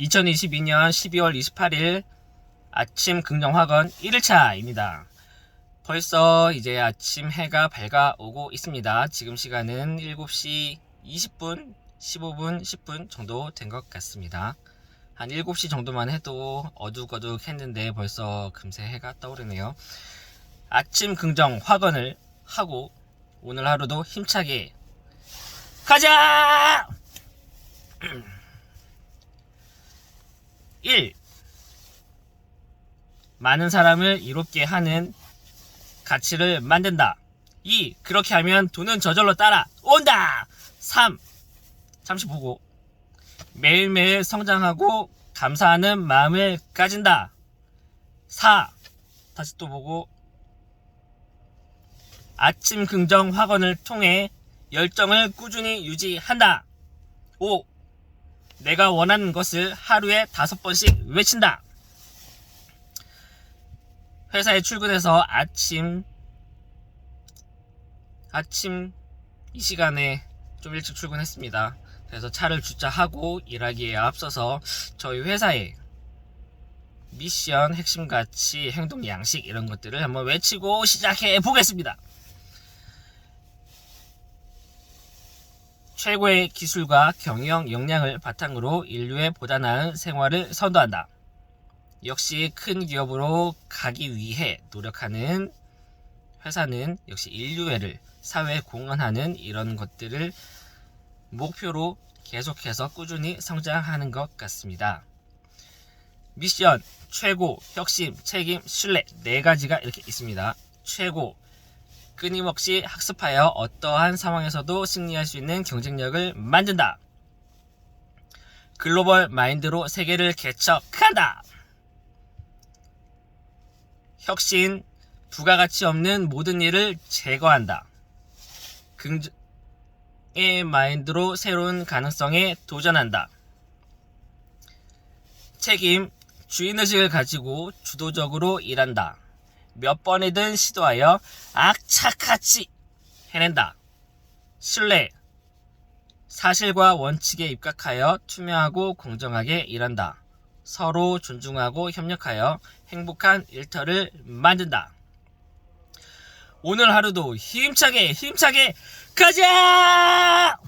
2022년 12월 28일 아침 긍정학원 1일차입니다. 벌써 이제 아침 해가 밝아오고 있습니다. 지금 시간은 7시 20분, 15분, 10분 정도 된 것 같습니다. 한 7시 정도만 해도 어둑어둑 했는데 벌써 금세 해가 떠오르네요. 아침 긍정 확언을 하고 오늘 하루도 힘차게 가자! 1. 많은 사람을 이롭게 하는 가치를 만든다. 2. 그렇게 하면 돈은 저절로 따라온다. 3. 잠시 보고 매일매일 성장하고 감사하는 마음을 가진다. 4. 다시 또 보고 아침 긍정 확언을 통해 열정을 꾸준히 유지한다. 5. 내가 원하는 것을 하루에 다섯 번씩 외친다. 회사에 출근해서 아침 아침 이 시간에 좀 일찍 출근했습니다. 그래서 차를 주차하고 일하기에 앞서서 저희 회사의 미션, 핵심 가치, 행동 양식 이런 것들을 한번 외치고 시작해 보겠습니다. 최고의 기술과 경영 역량을 바탕으로 인류의 보다 나은 생활을 선도한다. 역시 큰 기업으로 가기 위해 노력하는 회사는 역시 인류애를 사회에 공헌하는 이런 것들을 목표로 계속해서 꾸준히 성장하는 것 같습니다. 미션, 최고, 혁신, 책임, 신뢰 네 가지가 이렇게 있습니다. 최고, 끊임없이 학습하여 어떠한 상황에서도 승리할 수 있는 경쟁력을 만든다. 글로벌 마인드로 세계를 개척한다. 혁신, 부가가치 없는 모든 일을 제거한다. 긍정의 마인드로 새로운 가능성에 도전한다. 책임, 주인의식을 가지고 주도적으로 일한다. 몇 번이든 시도하여 악착같이 해낸다. 신뢰, 사실과 원칙에 입각하여 투명하고 공정하게 일한다. 서로 존중하고 협력하여 행복한 일터를 만든다. 오늘 하루도 힘차게 힘차게 가자!